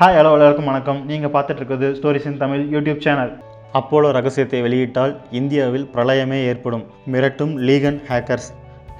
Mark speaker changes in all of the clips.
Speaker 1: Hi hello எல்லாருக்கும் வணக்கம். நீங்கள் பார்த்துட்டு இருக்கிறது stories in Tamil YouTube channel Apollo ரகசியத்தை வெளியிட்டால் இந்தியாவில் பிரளயமே ஏற்படும். மிரட்டும் லீகன் ஹேக்கர்ஸ்.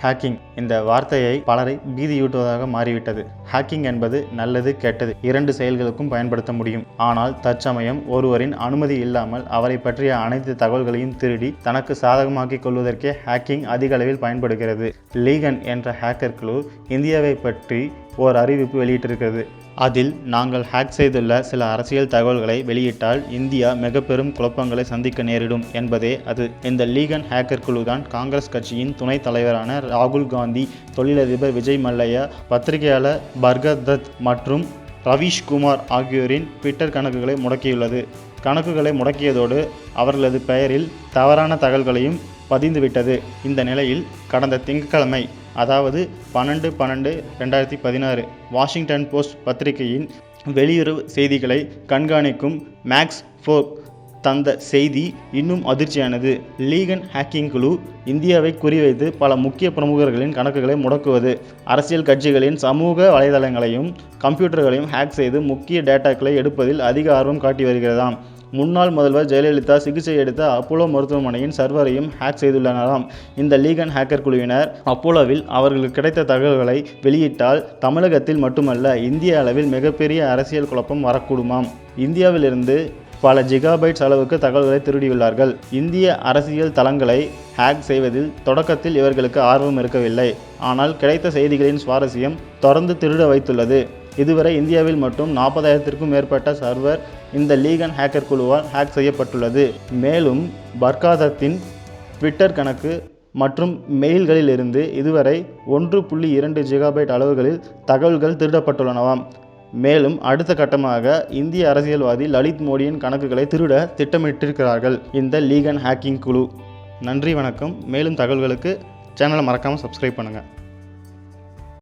Speaker 1: ஹேக்கிங் இந்த வார்த்தையை பலரை பீதியூட்டுவதாக மாறிவிட்டது. ஹேக்கிங் என்பது நல்லது கெட்டது இரண்டு செயல்களுக்கும் பயன்படுத்த முடியும். ஆனால் தற்சமயம் ஒருவரின் அனுமதி இல்லாமல் அவரை பற்றிய அனைத்து தகவல்களையும் திருடி தனக்கு சாதகமாக்கிக் கொள்வதற்கே ஹேக்கிங் அதிக அளவில் பயன்படுகிறது. லீகன் என்ற ஹேக்கர் குழு இந்தியாவை பற்றி ஓர் அறிவிப்பு வெளியிட்டிருக்கிறது. அதில் நாங்கள் ஹேக் செய்துள்ள சில அரசியல் தகவல்களை வெளியிட்டால் இந்தியா மிக பெரும் குழப்பங்களை சந்திக்க நேரிடும் என்பதே அது. இந்த லீகன் ஹேக்கர் குழுதான் காங்கிரஸ் கட்சியின் துணைத் தலைவரான ராகுல் காந்தி தொழிலதிபர் விஜய் மல்லையா பத்திரிகையாளர் பர்கதத் தத் மற்றும் ரவீஷ்குமார் ஆகியோரின் ட்விட்டர் கணக்குகளை முடக்கியுள்ளது. கணக்குகளை முடக்கியதோடு அவர்களது பெயரில் தவறான தகவல்களையும் பதிந்துவிட்டது. இந்த நிலையில் கடந்த திங்கட்கிழமை அதாவது பன்னெண்டு பன்னெண்டு ரெண்டாயிரத்தி பதினாறு வாஷிங்டன் போஸ்ட் பத்திரிகையின் வெளியுறவு செய்திகளை கண்காணிக்கும் மேக்ஸ் ஃபோக் தந்த செய்தி இன்னும் அதிர்ச்சியானது. லீகன் ஹேக்கிங் குழு இந்தியாவை குறிவைத்து பல முக்கிய பிரமுகர்களின் கணக்குகளை முடக்குவது. அரசியல் கட்சிகளின் சமூக வலைதளங்களையும் கம்ப்யூட்டர்களையும் ஹேக் செய்து முக்கிய டேட்டாக்களை எடுப்பதில் அதிக ஆர்வம் காட்டி வருகிறதாம். முன்னாள் முதல்வர் ஜெயலலிதா சிகிச்சை எடுத்த அப்போலோ மருத்துவமனையின் சர்வரையும் ஹேக் செய்துள்ளனராம். இந்த லீகன் ஹேக்கர் குழுவினர் அப்போலோவில் அவர்களுக்கு கிடைத்த தகவல்களை வெளியிட்டால் தமிழகத்தில் மட்டுமல்ல இந்திய அளவில் மிகப்பெரிய அரசியல் குழப்பம் வரக்கூடுமாம். இந்தியாவிலிருந்து பல ஜிகாபைட்ஸ் அளவுக்கு தகவல்களை திருடியுள்ளார்கள். இந்திய அரசியல் தளங்களை ஹேக் செய்வதில் தொடக்கத்தில் இவர்களுக்கு ஆர்வம் இருக்கவில்லை. ஆனால் கிடைத்த செய்திகளின் சுவாரஸ்யம் தொடர்ந்து திருட வைத்துள்ளது. இதுவரை இந்தியாவில் மட்டும் நாற்பதாயிரத்திற்கும் மேற்பட்ட சர்வர் இந்த லீகன் ஹேக்கர் குழுவால் ஹேக் செய்யப்பட்டுள்ளது. மேலும் பர்காதத்தின் ட்விட்டர் கணக்கு மற்றும் மெயில்களிலிருந்து இதுவரை ஒன்று புள்ளி இரண்டு ஜிகாபைட் அளவுகளில் தகவல்கள் திருடப்பட்டுள்ளனவாம். மேலும் அடுத்த கட்டமாக இந்திய அரசியல்வாதி லலித் மோடியின் கணக்குகளை திருட திட்டமிட்டிருக்கிறார்கள். இந்த லீகன் ஹேக்கிங் குழு. நன்றி வணக்கம். மேலும் தகவல்களுக்கு சேனலை மறக்காமல் சப்ஸ்கிரைப் பண்ணுங்கள்